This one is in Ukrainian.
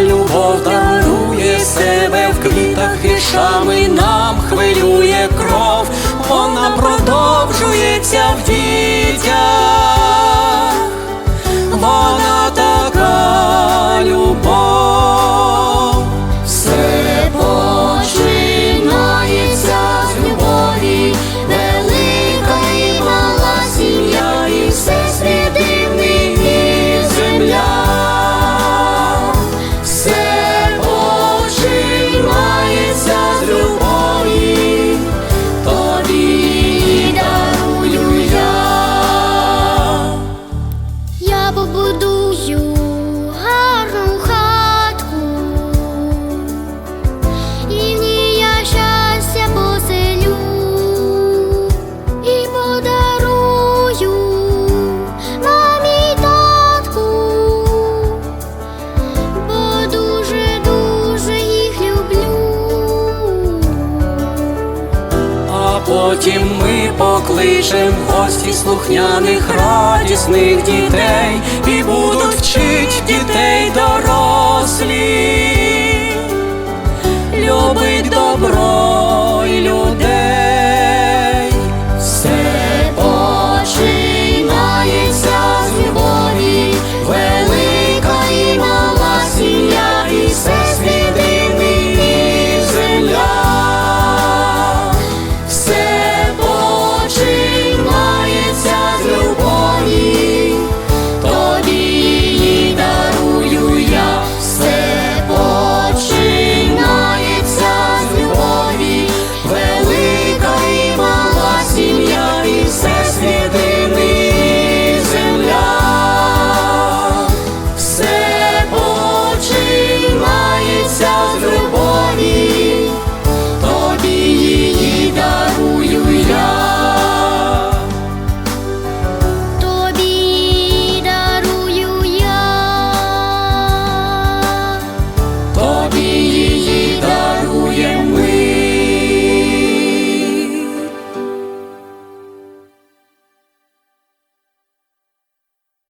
любов дарує себе в квітах, і шами нам хвилює. потім ми покличем гості слухняних радісних дітей і будуть вчить дітей дорослі.